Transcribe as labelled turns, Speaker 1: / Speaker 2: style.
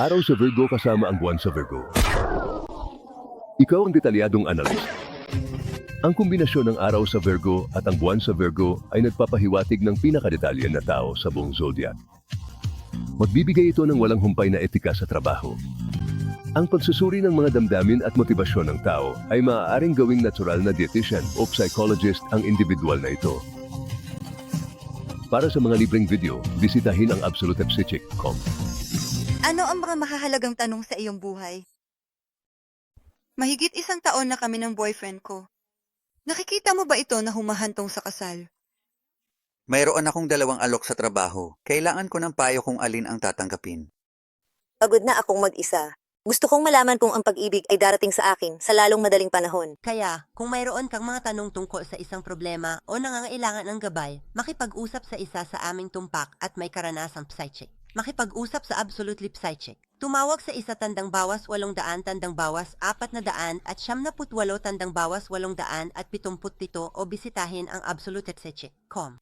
Speaker 1: Araw sa Virgo kasama ang buwan sa Virgo. Ikaw ang detalyadong analyst. Ang kombinasyon ng araw sa Virgo at ang buwan sa Virgo ay nagpapahiwatig ng pinakadetalye na tao sa buong zodiac. Magbibigay ito ng walang humpay na etika sa trabaho. Ang pagsusuri ng mga damdamin at motibasyon ng tao ay maaaring gawing natural na dietitian o psychologist ang individual na ito. Para sa mga libreng video, bisitahin ang absolutepsychic.com.
Speaker 2: Ano ang mga mahahalagang tanong sa iyong buhay? Mahigit isang taon na kami ng boyfriend ko. Nakikita mo ba ito na humahantong sa kasal?
Speaker 3: Mayroon akong dalawang alok sa trabaho. Kailangan ko ng payo kung alin ang tatanggapin.
Speaker 4: Pagod na akong mag-isa. Gusto kong malaman kung ang pag-ibig ay darating sa akin sa lalong madaling panahon.
Speaker 5: Kaya, kung mayroon kang mga tanong tungkol sa isang problema o nangangailangan ng gabay, makipag-usap sa isa sa aming tumpak at may karanasang psychic. Makipag-usap sa Absolutely Psychic. Tumawag sa isa tandang bawas walong daan tandang bawas apat na daan at siyam na putwalo tandang bawas walong daan at pitumput pito o bisitahin ang absolutepsychic.com.